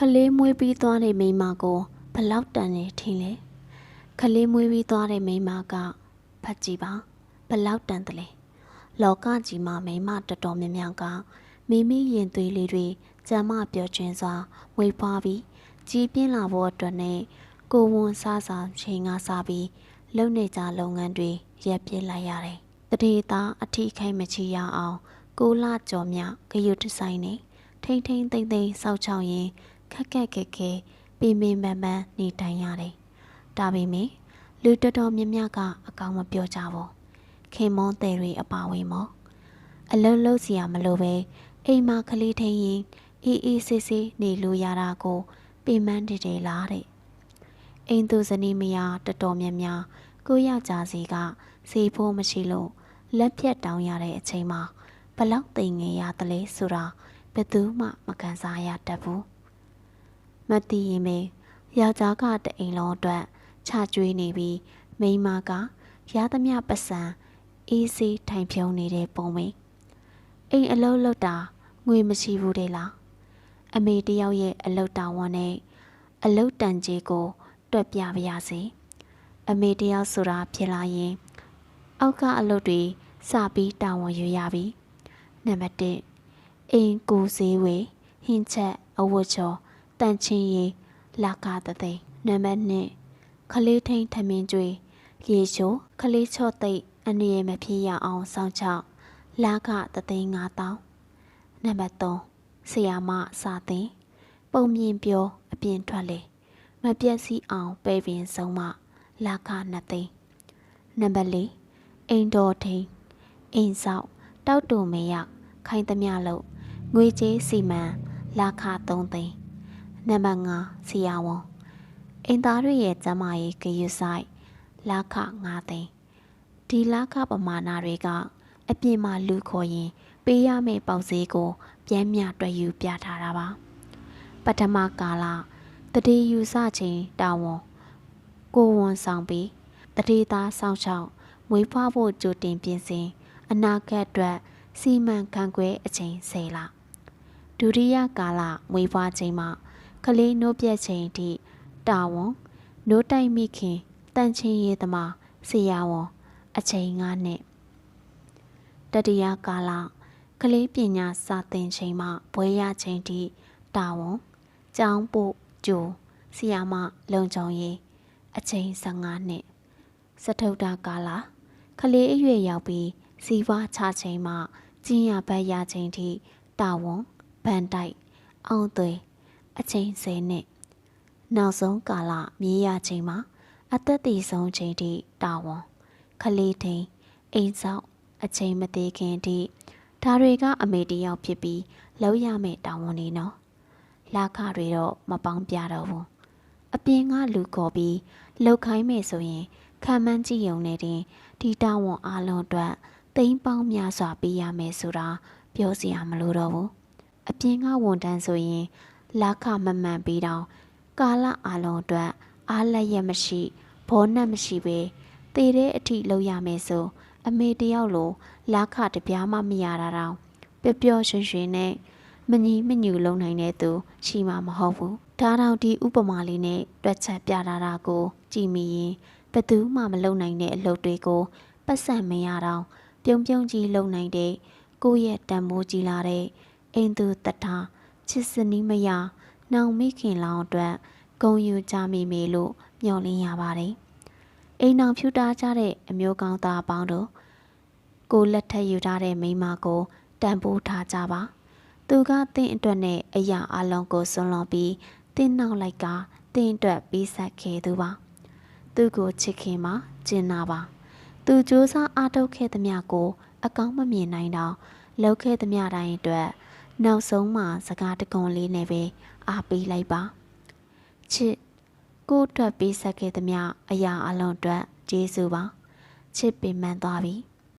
ခလေးမွေးပြီးသွားတဲ့မိန်းမကိုဘလောက်တန်နေထင်လဲခလေးမွေးပြီးသွားတဲ့မိန်းမကဖတ်ကြည့်ပါဘလောက်တန်တယ်လဲလောကကြီးမှာမိန်းမတော်တော်များများကမိမိရင်သွေးလေးတွေကြမ်းမပြောခြင်းစွာဝေဖွားပြီးကြီးပြင်းလာဖို့အတွက်နဲ့ကိုယ်ဝန်စားစာချိန်ကစားပြီးလုပ်နေကြလုပ်ငန်းတွေရပ်ပစ်လိုက်ရတယ်တတိသားအထီးခိုင်မချီရအောင်ကိုလာကြော်မြဂရုတဆိုင်နေထိမ့်ထိမ့်သိမ့်သိမ့်စောက်ချောင်းရင် ခက်ခက်ခဲခဲပြင်းပြင်းပန်းပန်းနေထိုင်ရတယ်။ဒါပေမဲ့လူတော်တော်များများကအကောင်မပြောကြဘူး။ခင်မွန်းတဲ့တွေအပါဝင်မောအလုံးလုံးစီရမလို့ပဲအိမ်မှာကလေးထင်းရင်အေးအေးဆေးဆေးနေလို့ရတာကိုပြင်ပန်းတည်တယ်လားတဲ့။အိမ်သူဇနီးမယားတော်တော်များများကိုရကြစီကစီဖို့မရှိလို့လက်ဖြတ်တောင်းရတဲ့အချိန်မှာဘလောက်တိမ်ငယ်ရသလဲဆိုတာဘယ်သူမှမကန်စားရတတ်ဘူး။ မသိရင်မေယောက်ျားကတအိမ်လုံးအတွက်ခြာကျွေးနေပြီးမိန်းမကရသမျှပစံအေးစေးထိုင်ဖြုံးနေတဲ့ပုံပဲ။အိမ်အလုံးလောက်တာငွေမရှိဘူးတဲ့လား။အမေတယောက်ရဲ့အလုတ်တာဝန်နဲ့အလုတ်တန်ကြီးကို တွက်ပြပါရစေ။အမေတယောက်ဆိုတာဖြစ်လာရင် အောက်ကအလုတ်တွေစပြီးတာဝန်ယူရပြီ။နံပါတ်1အိမ်ကိုဈေးဝေဟင်းချက်အဝတ်ချော် တန်ချင်းရီလာကာတသိန်းနံပါတ်2ခလေးထိန်ထမင်းကျွေးရေချိုခလေးချော့သိပ်အနေရမဖြစ်ရအောင်စောင့်ချောက်လာကတသိန်း9000နံပါတ်3ဆီယာမစာသင်ပုံမြင်ပြောအပြင်ထွက်လေမပြက်စီအောင်ပဲပင်ဆုံးမလာက2သိန်းနံပါတ်4အိမ်တော်ထိန်အိမ်ဆောက်တောက်တူမေရောက်ခိုင်သမျှလို့ငွေကြေးစီမံလာခ3သိန်း နံပါတ်5ဆီယာဝန်အင်သားတွေရဲ့ကျမ်းမာရေးဂရုစိုက်လာခ9သိန်းဒီလာခပမာဏတွေကအပြင်မှာလူခေါ်ရင် ပေးရမယ့်ပေါက်ဈေးကိုပြန်မြတွက်ယူပြထားတာပါပထမကာလတတိယူစချိန်တာဝန်ကိုဝန်ဆောင်ပြီးတတိသားဆောင်ချောင်းမွေးဖွားဖို့ကြိုတင်ပြင်ဆင်အနာဂတ်အတွက်စီမံခန့်ခွဲအချိန်10လဒုတိယကာလမွေးဖွားချိန်မှာ ကလေးနိုးပြက်ချိန်ထိတာဝန်နိုးတိုက်မိခင်တန်ချင်းရေးသမားဆရာဝန်အချိန်9နှစ်တတိယကာလကလေးပညာစာသင်ချိန်မှာဘွဲရချိန်ထိတာဝန်ကျောင်းပို့ကျိုဆီယာမလုံခြုံရေးအချိန်15နှစ်စထုဒ္ဒကာလကလေးအရွယ်ရောက်ပြီးစီးပွားချချိန်မှာကျင်းရဘတ်ရချိန်ထိတာဝန်ဗန်တိုက်အောင်သွေး အချိန်10နှစ်နောက်ဆုံးကာလမြေးရချိန်မှာအသက်တည်ဆုံးချိန်ထိတာဝန်ခလေးထိန်အိမ်ဆောက်အချိန်မသေးခင်ထိဒါတွေကအမေတယောက်ဖြစ်ပြီးလောက်ရမယ့်တာဝန်နေနော်လာခတွေတော့မပေါင်းပြတော့ဘူးအပြင်ကလူခေါ်ပြီးလောက်ခိုင်းမယ်ဆိုရင်ခံမှန်းကြည့်ုံနဲ့တင်ဒီတာဝန်အလုံးအတွက်သိန်းပေါင်းများစွာပေးရမယ်ဆိုတာပြောစရာမလိုတော့ဘူးအပြင်ကဝန်တန်းဆိုရင် လာခမမှန်ပြီးတော့ကာလအလုံးအတွက်အားလက်ရမရှိဘောနတ်မရှိပဲတည်တဲ့အထိလောက်ရမယ်ဆိုအမေတယောက်လိုလာခတပြားမှမရတာတော့ပျော့ပျော့ရွှင်ရွှင်နဲ့မညီမညူလုံးနိုင်တဲ့သူရှိမှာမဟုတ်ဘူးဒါတောင်ဒီဥပမာလေးနဲ့တွက်ချက်ပြတာတာကို ကြည်မိရင်ဘယ်သူမှမလုံနိုင်တဲ့အလုပ်တွေကိုပတ်စံမရတော့ပြုံပြုံကြီးလုံနိုင်တဲ့ကိုယ့်ရဲ့တန်မိုးကြီးလာတဲ့အိမ်သူတထာ ချစ်စနီးမယာနောင်မိခင်လောင်အတွက်ဂုံယူကြမိမေလို့မျှော်လင့်ရပါတယ်။အိမ်နောင်ဖြူတာကြတဲ့အမျိုးကောင်းသားပေါင်းတို့ကိုလက်ထက်ယူထားတဲ့မိန်းမကိုတန်ဖိုးထားကြပါ။သူကတင့်အတွက်နဲ့အရာအလုံးကိုစွန့်လွန်ပြီးတင့်နောက်လိုက်ကတင့်အတွက်ပြီးဆက်ခဲ့သူပါ။သူ့ကိုချစ်ခင်မှာကျင်နာပါ။သူစူးစမ်းအားထုတ်ခဲ့သမျှကို အကောင်းမမြင်နိုင်တော့လှုပ်ခဲ့သမျှတိုင်းအတွက် နောက်ဆုံးမှစကားတကွန်လေးနဲ့ပဲအားပေးလိုက်ပါချစ်ကိုအတွက်ပေးဆက်ခဲ့သမျှအရာအလုံးအတွက်ကျေးဇူးပါချစ်ပင်ပန်းသွားပြီ